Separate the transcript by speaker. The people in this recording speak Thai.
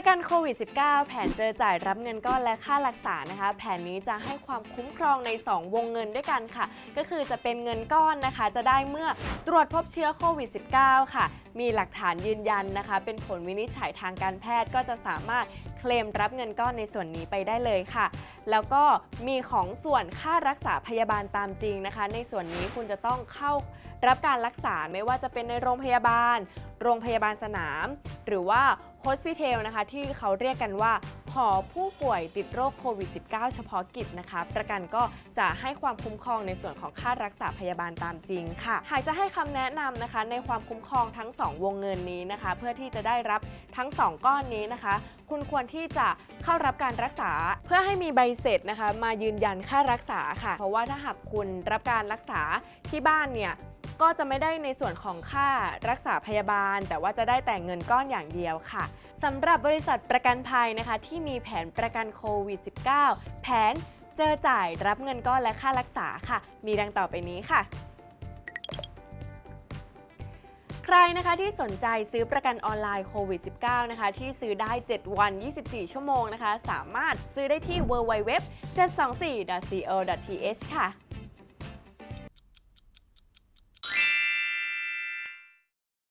Speaker 1: ประกันโควิด -19 แผนเจอจ่ายรับเงินก้อนและค่ารักษานะคะ แผนนี้จะให้ความคุ้มครองใน 2 วงเงินด้วยกันค่ะ ก็คือจะเป็นเงินก้อนนะคะ จะได้เมื่อตรวจพบเชื้อโควิด -19 ค่ะ มีหลักฐานยืนยันนะคะ เป็นผลวินิจฉัยทางการแพทย์ก็จะสามารถเคลมรับเงินก้อนในส่วนนี้ไปได้เลยค่ะ แล้วก็มีของส่วนค่ารักษาพยาบาลตามจริงนะคะ ในส่วนนี้คุณจะต้องเข้ารับการรักษาไม่ว่าจะเป็นในโรงพยาบาล โรงพยาบาลสนาม หรือว่า Hospital นะคะ ที่เขาเรียกกันว่า หอผู้ป่วยติดโรคโควิด -19 เฉพาะกิจนะคะ ประกันก็จะให้ความคุ้มครองในส่วนของค่ารักษาพยาบาลตามจริงค่ะ หากจะให้คำแนะนำนะคะ ในความคุ้มครองทั้ง 2 วงเงินนี้นะคะ เพื่อที่จะได้รับทั้ง 2 ก้อนนี้นะคะ คุณควรที่จะเข้ารับการรักษา เพื่อให้มีใบเสร็จนะคะ มายืนยันค่ารักษาค่ะ เพราะว่าถ้าหากคุณรับการรักษาที่บ้านเนี่ยก็จะไม่ได้ในส่วนของค่ารักษาพยาบาล แต่ว่าจะได้แต่เงินก้อนอย่างเดียวค่ะสำหรับบริษัทประกันภัยนะคะ ที่มีแผนประกันโควิด -19 แผนเจอจ่ายรับเงินก้อนและค่ารักษาค่ะ มีดังต่อไปนี้ค่ะ ใครนะคะที่สนใจซื้อประกันออนไลน์โควิด -19 นะคะที่ซื้อได้ 7 วัน 24 ชั่วโมงนะคะ สามารถซื้อได้ที่ www.724.co.th ค่ะ